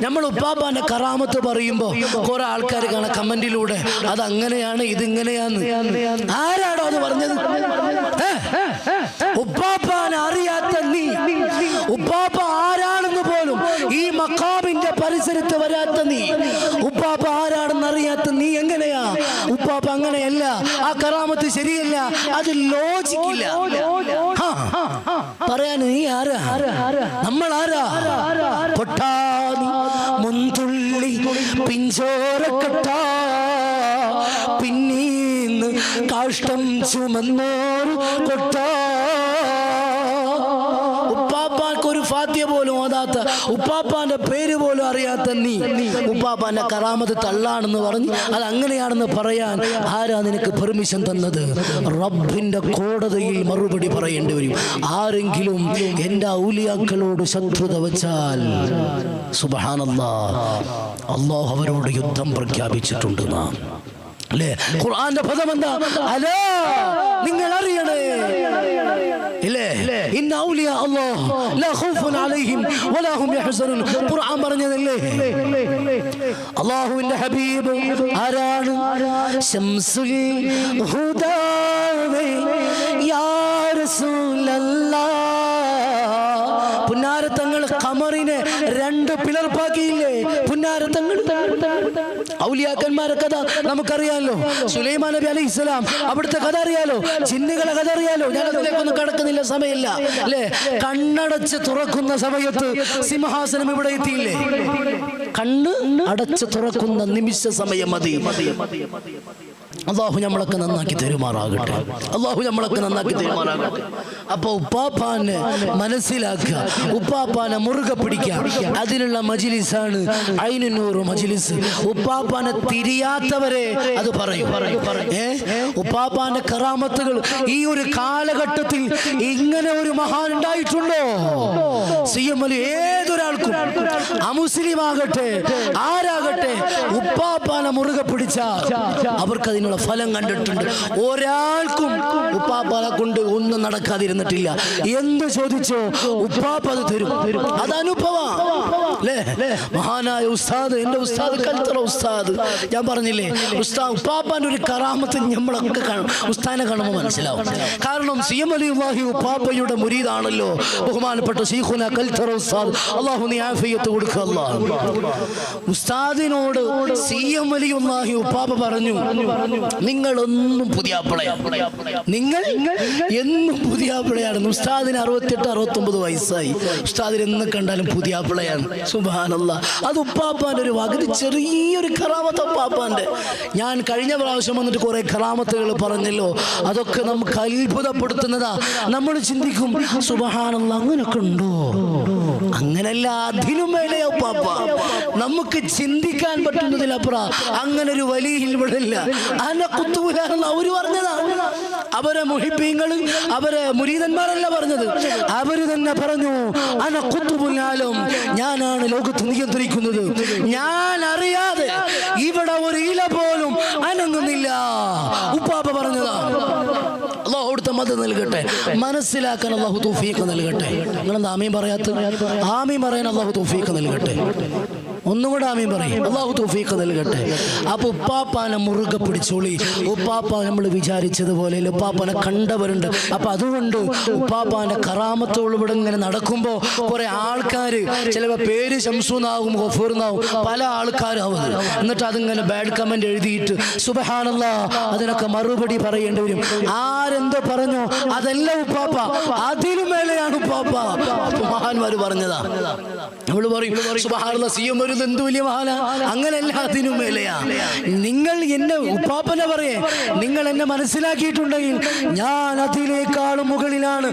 നമ്മൾ ഉപ്പാപ്പാന്റെ കറാമത്ത് പറയുമ്പോ കുറെ ആൾക്കാർ കാണാം കമന്റിലൂടെ അത് അങ്ങനെയാണ് ഇതിങ്ങനെയാന്ന് ആരാടോ അത് പറഞ്ഞത്? ഉപ്പാപ്പാൻ അറിയാത്ത നീ. ഉപ്പാപ്പ ആരാണെന്ന് പോലും ഈ മക്കാമിന്റെ പരിസരത്ത് വരാത്ത നീ. ഉപ്പാപ്പ ആരാണെന്ന് അറിയാത്ത നീ എങ്ങനെയാ? ഉപ്പാപ്പ അങ്ങനെയല്ല. ആ കറാമത്ത് ശരിയല്ല. അത് ലോജിക്കില്ല. പറയാൻ നീ ആരാ? നമ്മൾ ആരാ? കൊട്ടാ മുന്തുള്ളി പിഞ്ചോരക്കട്ട പിന്നീന്ന് കാഷ്ടം ചുമന്നോർ കൊട്ട. ഫാത്യ പോലും ഓതാത്ത ഉപ്പാപ്പാന്റെ പേര് പോലും അറിയാത്ത നീ. ഉപ്പാപ്പാന്റെ കറാമത്ത് തള്ളാണെന്ന് പറഞ്ഞ് അത് അങ്ങനെയാണെന്ന് പറയാൻ ആരാ നിനക്ക് പെർമിഷൻ തന്നത്? റബ്ബിന്റെ കോടതിയിൽ മറുപടി പറയേണ്ടി വരും. ആരെങ്കിലും എന്റെ ഔലിയാക്കളോട് ശത്രുത വെച്ചാൽ അള്ളാഹു അവരോട് യുദ്ധം പ്രഖ്യാപിച്ചിട്ടുണ്ട് നാം. അല്ലേ? ഖുർആന്റെ പദം എന്താ അലോ നിങ്ങൾ അറിയണേ ഖുർആൻ പറഞ്ഞതല്ലേ? അല്ലാഹുവിന്റെ ഹബീബ് ആരാണ്? ശംസുൽ ഹുദാവേ. യാ റസൂലല്ലാഹ്. പുന്നാരത്തങ്ങൾ കമറിനെ രണ്ട് പിളർപ്പാക്കിയില്ലേ? പുന്നാരത്തങ്ങൾ ഔലിയാക്കന്മാരെ കഥ നമുക്കറിയാലോ. സുലൈമാൻ നബി അലൈഹി ഇസ്ലാം അവിടുത്തെ കഥ അറിയാലോ? ചിന്നുകളെ കഥ അറിയാലോ? ഞാൻ അതിലേക്കൊന്നും കടക്കുന്നില്ല സമയമില്ല. അല്ലേ? കണ്ണടച്ച് തുറക്കുന്ന സമയത്ത് സിംഹാസനം ഇവിടെ എത്തിയില്ലേ? കണ്ണ് അടച്ച് തുറക്കുന്ന നിമിഷ സമയം മതി മതി മതി മതി. അള്ളാഹു നമ്മളൊക്കെ നന്നാക്കി തരുമാറാകട്ടെ. അള്ളാഹു നമ്മളൊക്കെ നന്നാക്കി തരുമാറാകട്ടെ. അപ്പൊ ഉപ്പാപ്പാനെ മനസ്സിലാക്കുക ഉപ്പാപ്പാനെ മുറുകെ പിടിക്കുക. അതിനുള്ള മജിലിസാണ് അയിനൂറ് മജിലിസ്. ഉപ്പാപ്പാനെ തിരിയാത്തവരെ അത് പറയും. ഏ? ഉപ്പാപ്പാന്റെ കറാമത്തുകൾ ഈ ഒരു കാലഘട്ടത്തിൽ ഇങ്ങനെ ഒരു മഹാൻ ഉണ്ടായിട്ടുണ്ടോ? സി എം അലി ഏതൊരാൾക്കും അമുസ്ലിം ആകട്ടെ ആരാകട്ടെ ഉപ്പാപ്പാനെ മുറുകെ പിടിച്ച അവർക്ക് അതിനുള്ള ഫലം കണ്ടിട്ടുണ്ട്. ഒരാൾക്കും ഉപ്പാപ്പാനെ കൊണ്ട് ഒന്നും നടക്കാതിരുന്നിട്ടില്ല. എന്ത് ചോദിച്ചോ ഉപ്പാപ്പ അത് തരും. അത് അനുഭവ. മഹാനായ ഉസ്താദ് എന്റെ ഉസ്താദ് കൽത്തറ ഉസ്താദ്. ഞാൻ പറഞ്ഞില്ലേ ഉസ്താദ് ഉപ്പാപ്പാന്റെ ഒരു കറാമത്ത് നമ്മളൊക്കെ കാണും. ഉസ്താനെ കാണുമ്പോൾ മനസ്സിലാവും. കാരണം സി എം അലി ഉള്ളാഹി ഉപ്പാപ്പയുടെ മുരീതാണല്ലോ ബഹുമാനപ്പെട്ട സീഖുന കൽത്തറ ഉസ്താദ്. അള്ളാഹു നീ ആഫിയത്ത് കൊടുക്കുക. ഉസ്താദിനോട് സി എം അലി ഉള്ളാഹി ഉപ്പാപ്പ പറഞ്ഞു നിങ്ങളൊന്നും പുതിയ നിങ്ങൾ എന്നും പുതിയ ഉസ്താദിന് അറുപത്തെട്ട് അറുപത്തൊമ്പത് വയസ്സായി. ഉസ്താദിന് എന്ന് കണ്ടാലും പുതിയ സുബാനല്ല അത് ഉപ്പാപ്പാന്റെ ഒരു വകത് ചെറിയൊരു കറാമത്ത് ഉപ്പാപ്പാന്റെ. ഞാൻ കഴിഞ്ഞ പ്രാവശ്യം വന്നിട്ട് കുറേ കറാമത്തുകൾ പറഞ്ഞല്ലോ. അതൊക്കെ നമുക്ക് അത്ഭുതപ്പെടുത്തുന്നതാ. നമ്മൾ ചിന്തിക്കും സുബഹാനല്ല അങ്ങനൊക്കെ ഉണ്ടോ? അങ്ങനല്ല അതിനും മേലെയാ ഉപ്പാപ്പ. നമുക്ക് ചിന്തിക്കാൻ പറ്റുന്നതിലപ്പുറം അങ്ങനെ ഒരു വലിയ ഇവിടെ ഇല്ല അന കുത്തുപുരാണെന്ന് അവർ പറഞ്ഞതാ. അവരെ മുഹിപ്പീങ്ങൾ അവരെ മുരീതന്മാരല്ല പറഞ്ഞത്. അവർ തന്നെ പറഞ്ഞു അന കുത്തുപുല്ലാലും ഞാനാണ് ലോകത്ത് നിയന്ത്രിക്കുന്നത്. ഞാൻ അറിയാതെ ഇവിടെ ഒരു ഇല പോലും അനങ്ങുന്നില്ല. ഉപ്പാപ്പ പറഞ്ഞതാ. അള്ളാഹു അവിടുത്തെ മത നൽകട്ടെ. മനസ്സിലാക്കാൻ അള്ളാഹു തൗഫീഖ് നൽകട്ടെ. നിങ്ങളെന്താ ആമീൻ പറയാത്ത ആമീൻ പറയാൻ അള്ളാഹു തൗഫീഖ് നൽകട്ടെ. ഒന്നും കൂടെ ആമീൻ പറയും. അള്ളാഹു തൗഫീഖ് നൽകട്ടെ. അപ്പൊ ഉപ്പാപ്പാനെ മുറുകെ പിടിച്ചോളി. ഉപ്പാപ്പ നമ്മൾ വിചാരിച്ചതുപോലെ ഉപ്പാപ്പാനെ കണ്ടവരുണ്ട്. അപ്പൊ അതുകൊണ്ട് ഉപ്പാപ്പാന്റെ കറാമത്തോട് ഇവിടെ ഇങ്ങനെ നടക്കുമ്പോ കുറെ ആൾക്കാർ ചിലപ്പോ പേര് ശംസൂന്നാവും ഗഫൂർന്നാവും പല ആൾക്കാരാവും എന്നിട്ട് അതിങ്ങനെ ബാഡ് കമന്റ് എഴുതിയിട്ട് സുബഹാനല്ല അതിനൊക്കെ മറുപടി പറയേണ്ടി വരും. ആരെന്തോ പറഞ്ഞോ അതല്ല ഉപ്പാപ്പ. അതിനു മേലെയാണ് ഉപ്പാപ്പ. മഹാന്മാര് പറഞ്ഞതാ. നമ്മൾ പറയും സുബഹാനുള്ള സി എം ഒരു എന്ത് അങ്ങനല്ല. അതിനു മേലെയാ. നിങ്ങൾ എന്നെ ഉപ്പാപ്പനെ പറയേ. നിങ്ങൾ എന്നെ മനസ്സിലാക്കിയിട്ടുണ്ടെങ്കിൽ ഞാൻ അതിനേക്കാളും മുകളിലാണ്.